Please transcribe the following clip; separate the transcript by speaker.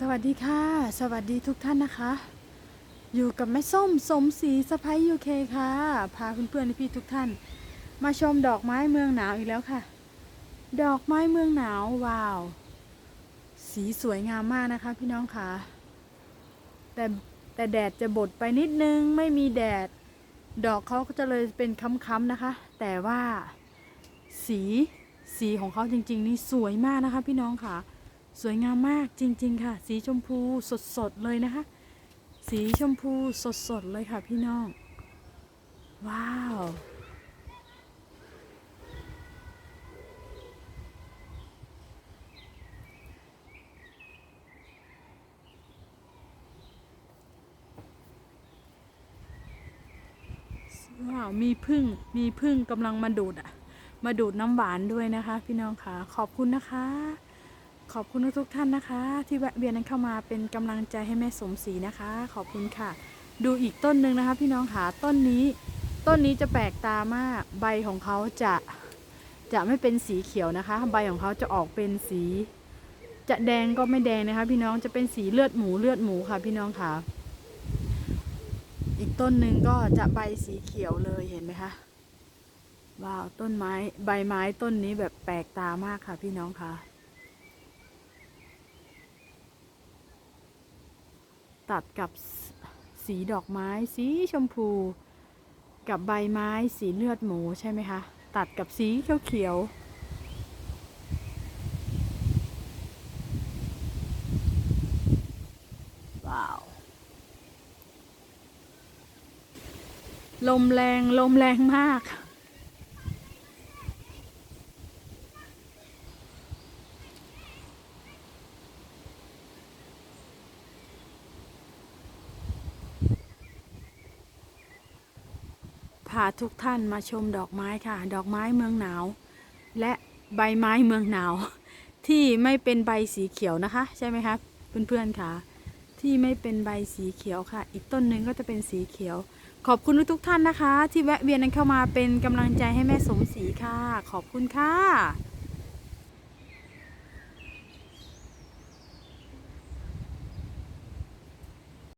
Speaker 1: สวัสดีค่ะ สวัสดีทุกท่านนะคะ อยู่กับแม่ส้มสมศรีสะพ้ายยูเคค่ะ พาเพื่อนๆพี่ทุกท่าน มาชมดอกไม้เมืองหนาวอีกแล้วค่ะ ดอกไม้เมืองหนาวว้าว สีสวยงามมากนะคะ พี่น้องค่ะ แต่แต่แดดจะบดไปนิดนึงไม่มีแดด ดอกเขาก็จะเลยเป็นค้ำๆนะคะ แต่ว่าสีสีของเขาจริง ๆ นี่สวยมากนะคะ พี่น้องค่ะ สวยงามมากจริงๆค่ะ สีชมพูสดๆเลยนะคะ สีชมพูสดๆเลยค่ะพี่น้อง ว้าวว้าวมีพึ่งมีพึ่งกำลังมาดูดอะมาดูดน้ำหวานด้วยนะคะ พี่น้องค่ะขอบคุณนะคะ ขอบคุณทุกท่านนะคะ ที่แวะเวียนกันเข้ามาเป็นกำลังใจให้แม่สมศรีนะคะ ขอบคุณค่ะ ดูอีกต้นหนึ่งนะคะ พี่น้องค่ะต้นนี้ ต้นนี้จะแปลกตามากใบของเขาจะจะไม่เป็นสีเขียวนะคะ ใบของเขาจะออกเป็นสี จะแดงก็ไม่แดงนะคะ พี่น้องจะเป็นสีเลือดหมูเลือดหมูค่ะ พี่น้องค่ะ อีกต้นหนึ่งก็จะใบสีเขียวเลยเห็นไหมคะว้าวต้นไม้ใบไม้ต้นนี้แบบแปลกตามากค่ะ พี่น้องค่ะ ตัดกับสีดอกไม้สีชมพู กับใบไม้สีเลือดหมูใช่ไหมคะ ตัดกับสีเขียวๆว้าว ลมแรงลมแรงมาก พาทุกท่านมาชมดอกไม้ค่ะ ดอกไม้เมืองหนาว และใบไม้เมืองหนาว ที่ไม่เป็นใบสีเขียวนะคะ ใช่ไหมคะเพื่อนๆค่ะ ที่ไม่เป็นใบสีเขียวค่ะ อีกต้นหนึ่งก็จะเป็นสีเขียว ขอบคุณทุกท่านนะคะ ที่แวะเวียนกันเข้ามาเป็นกำลังใจให้แม่สมศรีค่ะ ขอบคุณค่ะ